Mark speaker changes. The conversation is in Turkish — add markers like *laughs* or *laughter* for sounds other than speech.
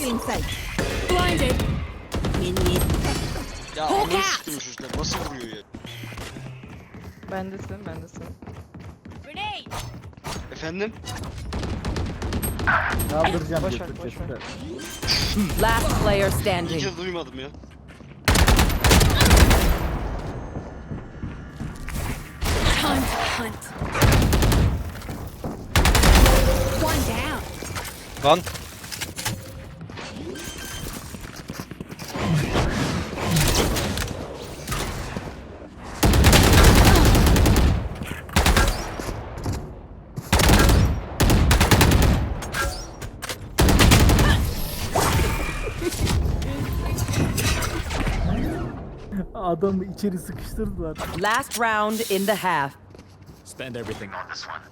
Speaker 1: Feeling safe.
Speaker 2: Blinded.
Speaker 1: Mini.
Speaker 3: Ya. Nasıl vuruyor?
Speaker 4: Bendesin, bendesin.
Speaker 2: Grenade.
Speaker 3: Efendim?
Speaker 5: Kaldıracağım
Speaker 4: Boş ver, ver. *laughs*
Speaker 6: Last player standing.
Speaker 3: ki duymadım ya.
Speaker 2: Time to hunt. One down.
Speaker 7: Lan.
Speaker 5: Adamı içeri sıkıştırdılar.
Speaker 6: Last round in the half.
Speaker 8: Spend everything on this one.